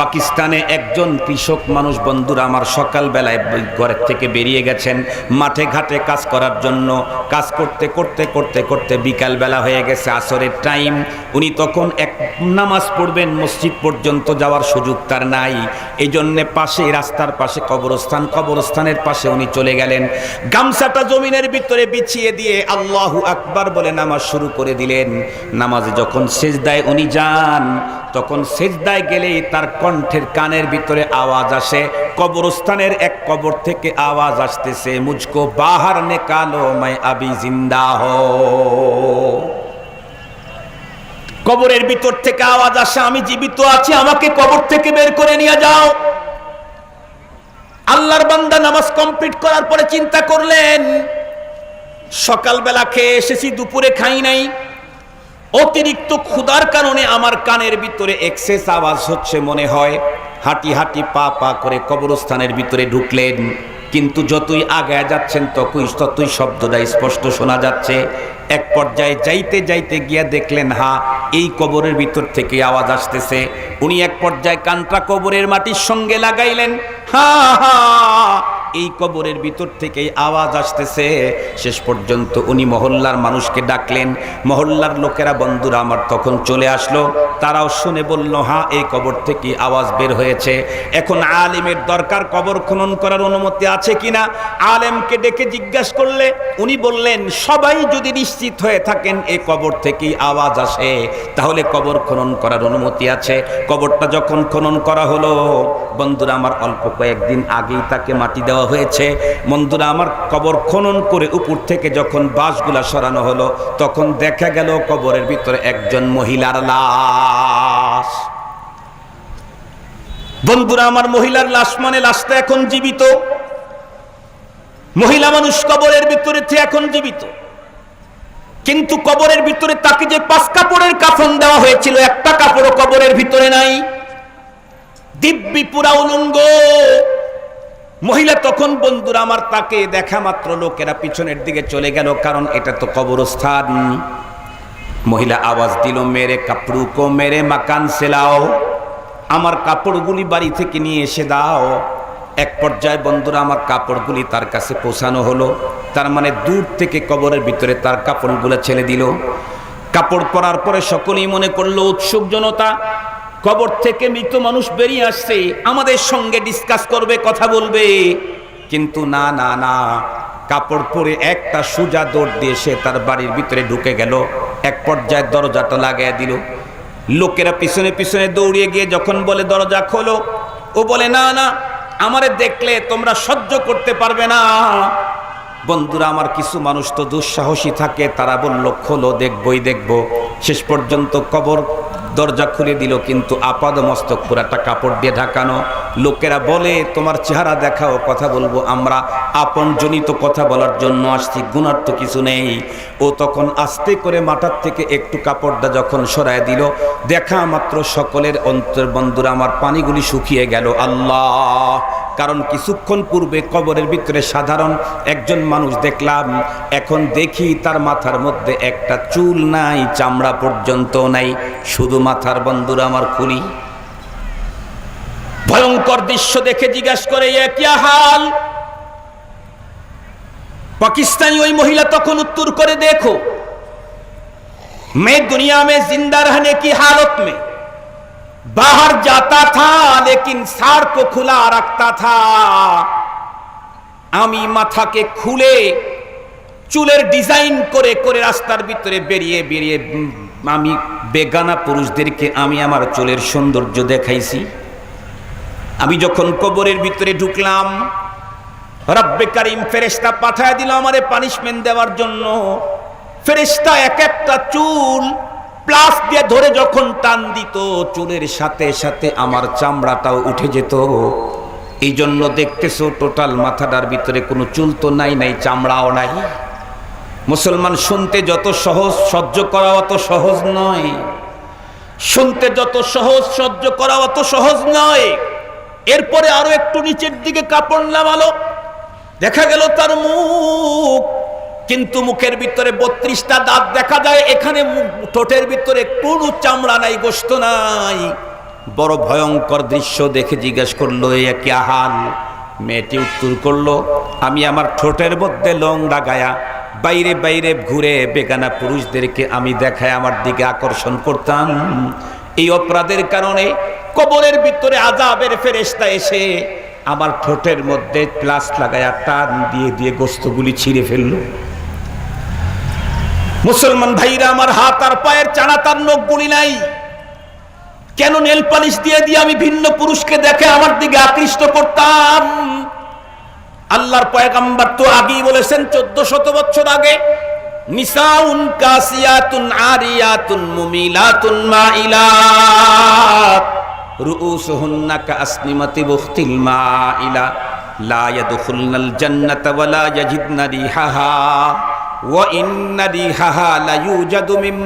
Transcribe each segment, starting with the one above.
পাকিস্তানে একজন কৃষক মানুষ, বন্ধুরা, আমার সকালবেলায় ঘরের থেকে বেরিয়ে গেছেন। মাঠে ঘাটে কাজ করার জন্য, কাজ করতে করতে করতে করতে বিকালবেলা হয়ে গেছে আসরের টাইম উনি তখন এক নামাজ পড়বেন, মসজিদ পর্যন্ত যাওয়ার সুযোগ তার নাই। এই জন্যে পাশে, রাস্তার পাশে, কবরস্থান, কবরস্থানের পাশে উনি চলে গেলেন। গামছাটা জমিনের ভিতরে বিছিয়ে দিয়ে আল্লাহু আকবার বলে নামাজ শুরু করে দিলেন। নামাজে যখন সেজদায় উনি যান, তখন সেজদায় গেলেই তার কণ্ঠের কানের ভিতরে আওয়াজ আসে, কবরস্থানের এক কবর থেকে আওয়াজ আসতেছে মুজকো বাহার নেকালো মাই আবি জিন্দা হো। কবরের ভিতর থেকে আওয়াজ আসে, আমি জীবিত আছি, আমাকে কবর থেকে বের করে নিয়ে যাও। আল্লাহর বান্দা নামাজ কমপ্লিট করার পরে চিন্তা করলেন, সকালবেলা খেয়ে এসেছি, দুপুরে খাই নাই। অতিরিক্ত ক্ষুধার কারণে আমার কানের ভিতরে এক্সেস আওয়াজ হচ্ছে মনে হয়। হাঁটি হাঁটি পা পা করে কবরস্থানের ভিতরে ঢুকলেন। কিন্তু যতই আগায় যাচ্ছেন, ততই ততই শব্দটা স্পষ্ট শোনা যাচ্ছে। এক পর্যায়ে যাইতে যাইতে গিয়া দেখলেন, হা, এই কবরের ভিতর থেকে আওয়াজ আসতেছে। উনি এক পর্যায়ে কানটা কবরের মাটির সঙ্গে লাগাইলেন। হা হা এই কবরের ভিতর থেকেই আওয়াজ আসতেছে। শেষ পর্যন্ত উনি মহল্লার মানুষকে ডাকলেন। মহল্লার লোকেরা, বন্ধুরা, আমার তখন চলে আসলো। তারাও শুনে বলল হ্যাঁ এই কবর থেকে আওয়াজ বের হয়েছে। এখন আলিমের দরকার কবর খনন করার অনুমতি আছে কিনা? আলেমকে ডেকে জিজ্ঞাসা করলে উনি বললেন, সবাই যদি নিশ্চিত হয়ে থাকেন এই কবর থেকেই আওয়াজ আসে, তাহলে কবর খনন করার অনুমতি আছে। কবরটা যখন খনন করা হলো, বন্ধুরা, আমার অল্প কয়েকদিন আগেই তাকে মাটি দেওয়া হয়েছে। বন্ধুরা, আমার কবর খনন করে উপর থেকে যখন বাঁশগুলা সরানো হলো, তখন দেখা গেল কবরের ভিতরে একজন মহিলার লাশ। বন্ধুরা, আমার মহিলার লাশ মানে লাশটা এখন জীবিত। মহিলা মানুষ কবরের ভিতরে এখন জীবিত। কিন্তু কবরের ভিতরে তাকে যে পাঁচ কাপড়ের কাফন দেওয়া হয়েছিল, একটা কাপড়ও কবরের ভিতরে নাই। দিব্যি পুরা উলঙ্গ মহিলা তখন বন্ধুরা আমার তাকে দেখা মাত্র লোকেরা পিছনের দিকে চলে গেল, কারণ এটা তো কবরস্থান। মহিলা আওয়াজ দিল, মেরে কাপড়ুকো, মেরে মাকান সেলাও, আমার কাপড়গুলি বাড়ি থেকে নিয়ে এসে দাও। এক পর্যায়ে বন্ধুরা আমার কাপড়গুলি তার কাছে পৌঁছানো হলো। তার মানে দূর থেকে কবরের ভিতরে তার কাপড়গুলো ছেড়ে দিল। কাপড় পরার পরে সকলেই মনে করল, উৎসুক জনতা কবর থেকে মৃত মানুষ বেরিয়ে আসছে, আমাদের সঙ্গে ডিসকাস করবে, কথা বলবে। কিন্তু না না না, কাপড় পরে একটা সুজা দৌড় দিয়ে সে তার বাড়ির ভিতরে ঢুকে গেল। এক পর্যায়ে দরজাটা লাগাই দিল। লোকেরা পিছনে পিছনে দৌড়িয়ে গিয়ে যখন বলে, দরজা খোলো। ও বলে, না না, আমারে দেখলে তোমরা সহ্য করতে পারবে না। বন্ধুরা, আমার কিছু মানুষ তো দুঃসাহসী থাকে, তারা বলল, খোলো, দেখবই, দেখব। শেষ পর্যন্ত কবর দরজা খুলে দিল, কিন্তু আপাদ মস্তক পুরাটা কাপড় দিয়ে ঢাকানো। লোকেরা বলে, তোমার চেহারা দেখাও, কথা বলব আমরা। আপন জনিত কথা বলার জন্য আসছি, গুণার তো কিছু নেই। ও তখন আস্তে করে মাথার থেকে একটু কাপড়টা যখন সরায় দিল, দেখা মাত্র সকলের অন্তর বন্ধুরা আমার পানিগুলি শুকিয়ে গেল। আল্লাহ! কারণ কিছুক্ষণ পূর্বে কবরের ভিতরে সাধারণ একজন মানুষ দেখলাম। এখন দেখি তার মাথার মধ্যে একটা চুল নাই, চামড়া পর্যন্ত নাই। শুধু মাথার বন্ধুর আমার খুলি ভয়ঙ্কর দৃশ্য দেখে জিজ্ঞাসা করে একই হাল? পাকিস্তানি ওই মহিলা তখন উত্তর করে, দেখো, মে দুনিয়া মে জিন্দা রহনে কি হালত মে? बाहर जाता था लेकिन सार को खुला रखता था আমি মাথাকে খুলে চুলের ডিজাইন করে করে রাস্তার ভিতরে বেরিয়ে বেরিয়ে উম, আমি বেগানা পুরুষদেরকে আমি আমার চুলের সৌন্দর্য দেখাইছি আমি যখন কবরের ভিতরে ঢুকলাম রব্বে কারিম ফেরেস্তা পাঠায় দিল আমারে পানিশমেন্ট দেওয়ার জন্য ফেরেস্তা এক একটা চুল প্লাস দিয়ে ধরে যখন টান দিত, চুলের সাথে সাথে আমার চামড়াটাও উঠে যেত। এই জন্য দেখতেছো, টোটাল মাথাটার ভিতরে কোনো চুল তো নাই নাই, চামড়াও নাই। মুসলমান শুনতে যত সহজ, সহ্য করা অত সহজ নয়। শুনতে যত সহজ, সহ্য করা অত সহজ নয়। এরপরে আরও একটু নিচের দিকে কাপড় নামালো। দেখা গেল তার মুখ কিন্তু মুখের ভিতরে বত্রিশটা দাঁত দেখা যায়, এখানে ঠোঁটের ভিতরে কোনো চামড়া নাই গোস্ত নাই। বড় ভয়ঙ্কর দৃশ্য দেখে জিজ্ঞেস করল, এ কি আহাল? মেয়েটি উত্তর করল, আমি আমার ঠোঁটের মধ্যে লং লাগায়া বাইরে বাইরে ঘুরে বেগানা পুরুষদেরকে আমি দেখায় আমার দিকে আকর্ষণ করতাম। এই অপরাধের কারণে কবরের ভিতরে আজাবের ফেরেস্তা এসে আমার ঠোঁটের মধ্যে প্লাস লাগায়া টান দিয়ে দিয়ে গোস্তগুলি ছিঁড়ে ফেলল। মুসলমান ভাইরা, আমার হাত আর পায়ের চানা তার নখগুলি নাই। কেন নেল পালিশ দিয়ে দিয়ে আমি ভিন্ন পুরুষকে দেখে আমার দিকে আকৃষ্ট করতাম? আল্লাহর পয়গাম্বার তো আগেই বলেছেন, চোদ্দ শত বছর আগে, নিসাউন কাসিয়াতুন লা ইয়াদখুলনাল জান্নাতা মিন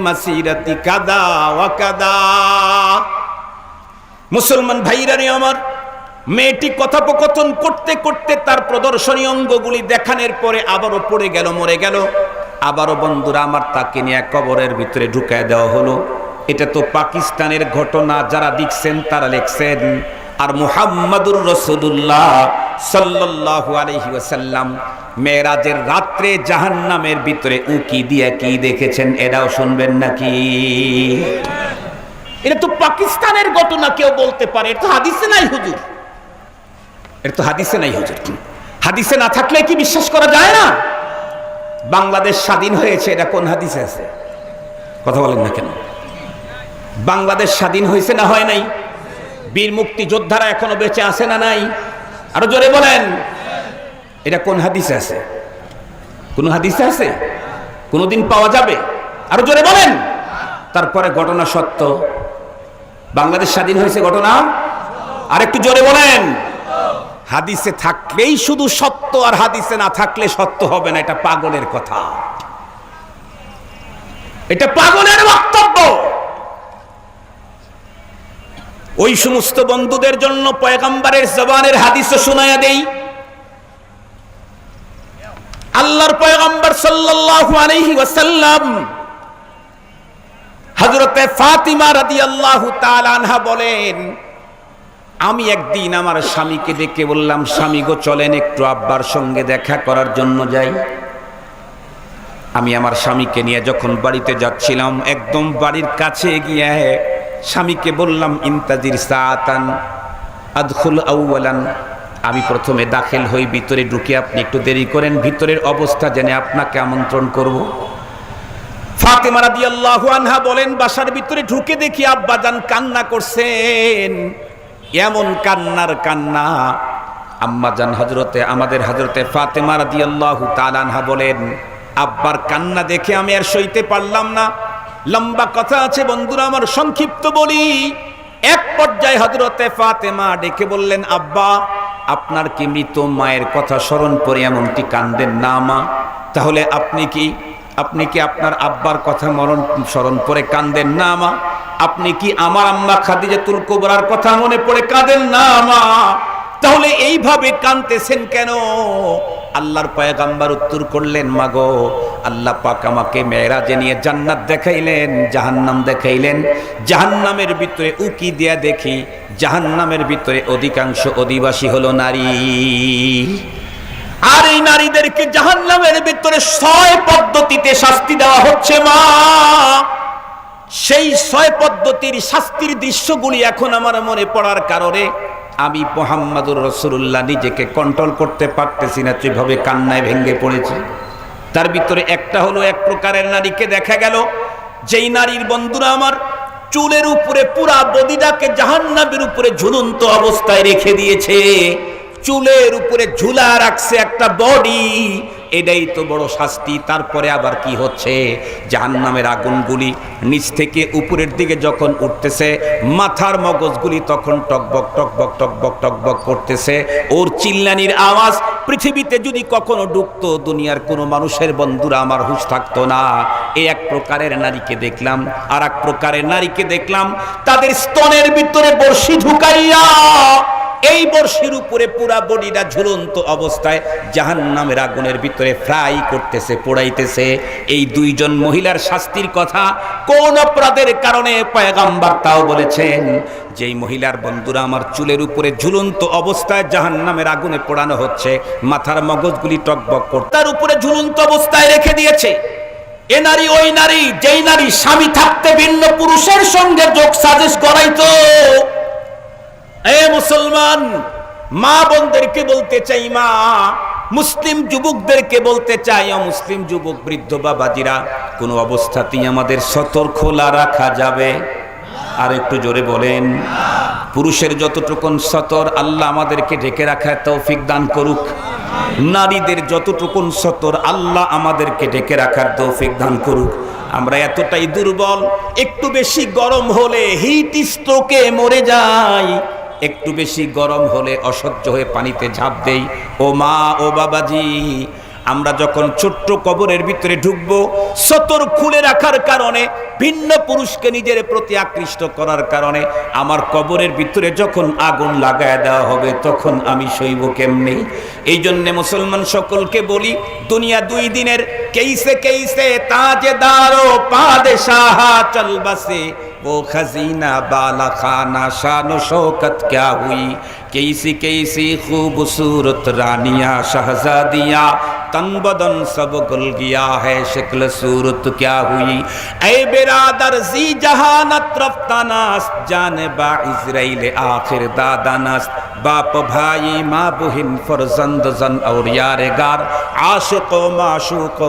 মুসলমান ভাইরা রে আমার, মেয়েটি কথোপকথন করতে করতে তার প্রদর্শনী অঙ্গগুলি দেখানোর পরে আবারও পড়ে গেল, মরে গেল। আবারও বন্ধুরা, আমার তাকে নিয়ে কবরের ভিতরে ঢুকায় দেওয়া হলো। এটা তো পাকিস্তানের ঘটনা, যারা দেখছেন তারা লিখছেন, আর মুহাম্মাদুর রসুল্লাহ সাল্লাল্লাহু আলাইহি ওয়াসাল্লাম মেরাজের রাত্রে জাহান্নামের ভিতরে উকি দিয়ে কি দেখেছেন এটাও শুনবেন নাকি? এটা তো পাকিস্তানের ঘটনা, কেউ বলতে পারে। এটা হাদিসে নাই হুজুর। এটা তো হাদিসে নাই হুজুর। হাদিসে না থাকলে কি বিশ্বাস করা যায় না? বাংলাদেশ স্বাধীন হয়েছে, এটা কোন হাদিসে আছে? কথা বলেন না কেন? বাংলাদেশ স্বাধীন হয়েছে না হয় নাই? বীর মুক্তি যোদ্ধারা এখনও বেঁচে আছে না নাই? আরও জোরে বলেন। এটা কোন হাদিসে আছে? কোন হাদিসে আছে? কোনদিন পাওয়া যাবে? আরও জোরে বলেন। তারপরে ঘটনা সত্য। বাংলাদেশ স্বাধীন হয়েছে ঘটনা? আর একটু জোরে বলেন। হাদিসে থাকলেই শুধু সত্য আর হাদিসে না থাকলে সত্য হবে না, এটা পাগলের কথা। এটা পাগলের বক্তব্য। ওই সমস্ত বন্ধুদের জন্য পয়গাম্বারের জবানের হাদিসও শোনায়া দেই। আল্লাহর পয়গম্বর সাল্লাল্লাহু আলাইহি ওয়াসাল্লাম হযরতে ফাতিমা রাদিয়াল্লাহু তাআলা আনহা বলেন, আমি একদিন আমার স্বামীকে ডেকে বললাম, স্বামী গো, চলেন একটু আব্বার সঙ্গে দেখা করার জন্য যাই। আমি আমার স্বামীকে নিয়ে যখন বাড়িতে যাচ্ছিলাম, একদম বাড়ির কাছে গিয়ে স্বামীকে বললাম, ইন্তাজির সাতান, আদখুল আউয়ালান আমি প্রথমে দাখিল হই, ভিতরে ঢুকে আপনি একটু দেরি করেন, ভিতরের অবস্থা জেনে আপনাকে আমন্ত্রণ করব। ফাতেমা রাদিয়াল্লাহু আনহা বলেন, বাসার ভিতরে ঢুকে দেখি আব্বাজান কান্না করছেন। এমন কান্নার কান্না। আম্মাজান হজরতে আমাদের হজরতে ফাতেমা রাদিয়াল্লাহু তাআলা আনহা বলেন, আব্বার কান্না দেখে আমি আর সইতে পারলাম না। লম্বা কথা আছে বন্ধুরা, আমার সংক্ষিপ্ত বলি। এক পর্যায়ে হজরতে ফাতেমা ডেকে বললেন, আব্বা, আপনার কি মৃত মায়ের কথা স্মরণ করে এমনটি কান্দেন না, মা? তাহলে আপনি কি আপনি কি আপনার আব্বার কথা মরণ, স্মরণ করে কান্দেন না, মা? আপনি কি আমার আম্মা খাদিজাতুল কুবরার কথা মনে পড়ে কাঁদেন না, মা? তাহলে এইভাবে কানতেছেন কেন? আল্লাহর পয়গাম্বার উত্তর করলেন, মাগো, আল্লাহ পাক আমাকে মেয়েরাজে নিয়ে জান্নাত দেখাইলেন, জাহান্নাম দেখাইলেন। জাহান্নামের ভিতরে উকি দিয়া দেখি, জাহান্নামের ভিতরে অধিকাংশ অধিবাসী হলো নারী। আর এই নারীদেরকে জাহান্নামের ভিতরে ছয় পদ্ধতিতে শাস্তি দেওয়া হচ্ছে, মা। সেই ছয় পদ্ধতির শাস্তির দৃশ্যগুলি এখন আমার মনে পড়ার কারণে আমি মোহাম্মদুর রসুল্লাহ নিজেকে কন্ট্রোল করতে পারতেছি না, যেভাবে কান্নায় ভেঙে পড়েছি। তার ভিতরে একটা হলো এক প্রকারের নারীকে দেখা গেল, যেই নারীর বন্ধুরা আমার চুলের উপরে পুরা বদিটাকে জাহান্নাবের উপরে ঝুলন্ত অবস্থায় রেখে দিয়েছে। চুলের উপরে ঝুলা রাখছে একটা বডি এটাই তো বড় শাস্তি। তারপরে আবার কি হচ্ছে? জাহান্নামের আগুনগুলি নিচ থেকে উপরের দিকে যখন উঠতেছে, মাথার মগজগুলি তখন টকবক টকবক টকবক টকবক করতেছে। ওর চিল্লানির আওয়াজ পৃথিবীতে যদি কখনো ডুবতো, দুনিয়ার কোনো মানুষের বন্ধুরা আমার হুশ থাকতো না। এই এক প্রকারের নারীকে দেখলাম আর এক প্রকারের নারীকে দেখলাম, তাদের স্তনের ভিতরে বর্ষি ঢুকাইয়া এই বর্ষির উপরে পুরা বডিটা ঝুলন্ত অবস্থায় জাহান নামের আগুনের ভিতরে ফ্রাই করতেছে, পোড়াইতেছে। এই দুইজন মহিলার শাস্তির কথা কোন অপরাধের কারণে পয়গাম্বার তাও বলেছেন, যেই মহিলার বন্ধুরা আমার চুলের উপরে ঝুলন্ত অবস্থায় জাহান নামের আগুনে পোড়ানো হচ্ছে, মাথার মগজগুলি টকবক করতে তার উপরে ঝুলন্ত অবস্থায় রেখে দিয়েছে। এ নারী, ওই নারী, যেই নারী স্বামী থাকতে ভিন্ন পুরুষের সঙ্গে যোগ সাজেশ করাইতো এ মুসলমান, মা বোনদেরকে বলতে চাই মা, মুসলিম যুবকদেরকে বলতে চাই মুসলিম যুবক বৃদ্ধ বাবাজিরা, কোনো অবস্থাতেই আমাদের সতর্কলা রাখা যাবে। আর একটু জোরে বলেন, পুরুষের যতটুকুন সতর, আল্লাহ আমাদেরকে ঢেকে রাখার তৌফিক দান করুক। নারীদের যতটুকুন সতর, আল্লাহ আমাদেরকে ঢেকে রাখার তৌফিক দান করুক। আমরা এতটাই দুর্বল, একটু বেশি গরম হলে হিট স্ট্রোকে মরে যাই। একটু বেশি গরম হলে অসহ্য হয়ে পানিতে ঝাঁপ দেই। ও মা, ও বাবাজি, আমরা যখন ছোট্ট কবরের ভিতরে ঢুকবো, সতর খুলে রাখার কারণে, ভিন্ন পুরুষকে নিজের প্রতি আকৃষ্ট করার কারণে, আমার কবরের ভিতরে যখন আগুন লাগায় দেওয়া হবে, তখন আমি সইব কেমনি? এই জন্যে মুসলমান সকলকে বলি, দুনিয়া দুই দিনের কেইসে কেইসে তাজে তাজেদারো পাদেশাহ চল বসে वो खजीना बाला खाना शान शौकत क्या हुई कैसी कैसी खूबसूरत रानियां शहजादियां तन बदन सब गुल गया है शक्ल सूरत क्या हुई ऐ बिरादर जी जहानत रफ्तानास जाने बा इजराइल आखिर दादानास बाप भाई माँ बहिन फरजंद जन और यारेगार आशिक माशूक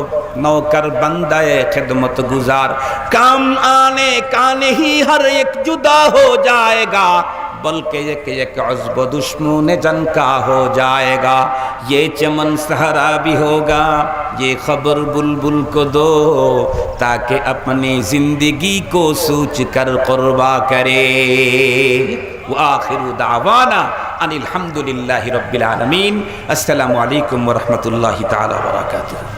नौकर बंदाए खिदमत गुजार काम आने का नहीं हर एक जुदा हो जाएगा بلکہ یہ یک عزب دشمن جن کا ہو جائے گا۔ یہ چمن سہرا بھی ہوگا، یہ خبر بلبل کو دو، تاکہ اپنی زندگی کو سوچ کر قربا کرے۔ وآخر دعوانا ان الحمدللہ رب العالمین۔ السلام علیکم ورحمۃ اللہ تعالی وبرکاتہ۔